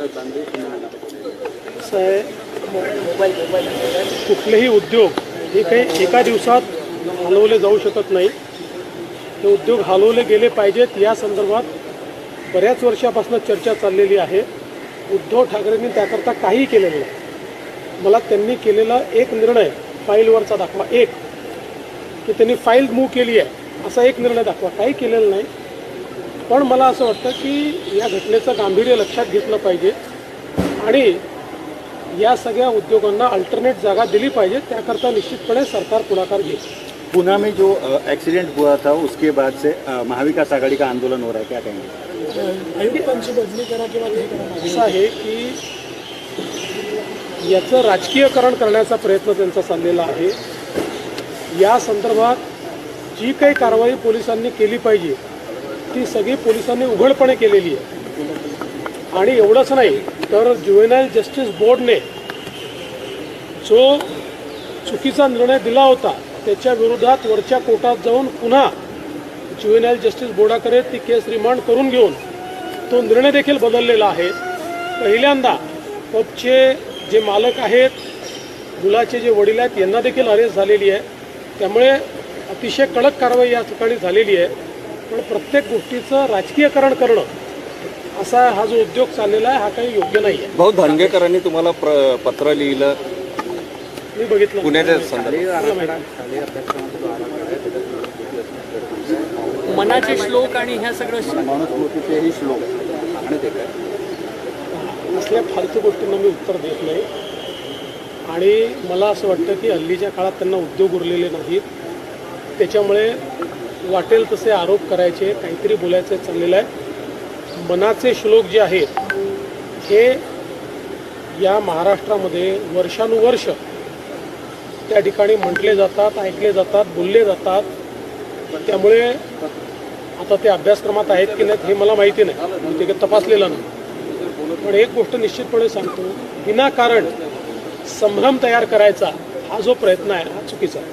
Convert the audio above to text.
कसं कुठलेही उद्योग हे काही एका दिवसात हलवले जाऊ शकत नाही. ते उद्योग हलवले गेले पाहिजेत. या संदर्भात बऱ्याच वर्षापासून चर्चा चाललेली आहे. उद्धव ठाकरेंनी त्याकरता काही केलेलं नाही. मला त्यांनी केलेला एक निर्णय फाईलवरचा दाखवा. एक की त्यांनी फाईल मूव्ह केली आहे. असा एक निर्णय दाखवा. काही केलेला नाही. पण मला असं वाटतं की या घटनेचं गांभीर्य लक्षात घेतलं पाहिजे आणि या सगळ्या उद्योगांना अल्टरनेट जागा दिली पाहिजे त्याकरता निश्चितपणे सरकार पुढाकार घेईल. पुणे में जो एक्सीडेंट हुआ था उसके बाद से महाविकास आघाड़ी का आंदोलन हो रहा है क्या कहेंगे? हे असं आहे की याचं राजकीयकरण करण्याचा प्रयत्न त्यांचा चाललेला आहे. या संदर्भात जी काही कारवाई पोलिसांनी केली पाहिजे ती सगळी पोलिसांनी उघडपणे केलेली आहे. आणि एवढंच नाही तर ज्युएनाईल जस्टिस बोर्डने जो चुकीचा निर्णय दिला होता त्याच्या विरोधात वरच्या कोर्टात जाऊन पुन्हा ज्युएनाईल जस्टिस बोर्डाकडे ती केस रिमांड करून घेऊन तो निर्णय देखील बदललेला आहे. पहिल्यांदा पबचे जे मालक आहेत मुलाचे जे वडील आहेत यांना देखील अरेस्ट झालेली आहे. त्यामुळे अतिशय कडक कारवाई या ठिकाणी झालेली आहे. पण प्रत्येक गोष्टीचं राजकीयकरण करणं असा हा जो उद्योग चाललेला आहे हा काही योग्य नाही आहे भाऊ धनगेकरांनी तुम्हाला प्र- पत्र लिहिलं. मी बघितलं. पुण्याच्या संदर्भात. मनाचे श्लोक आणि ह्या सगळं मनुस्मृतीचेही श्लोक. आणि ते काय? असल्या फालतू गोष्टींना मी उत्तर देत नाही. आणि मला असं वाटतं की हल्लीच्या काळात त्यांना उद्योग उरलेले नाहीत. त्याच्यामुळे वाटेल तसे आरोप करायचे काहीतरी बोलायचं चाललेलं आहे. मनाचे श्लोक जे आहेत हे या महाराष्ट्रामध्ये वर्षानुवर्ष त्या ठिकाणी म्हटले जातात ऐकले जातात बोलले जातात. त्यामुळे आता ते अभ्यासक्रमात आहेत की नाहीत हे मला माहिती नाही. मी ते काही तपासलेलं नाही. पण एक गोष्ट निश्चितपणे सांगतो विनाकारण संभ्रम तयार करायचा हा जो प्रयत्न आहे हा चुकीचा आहे.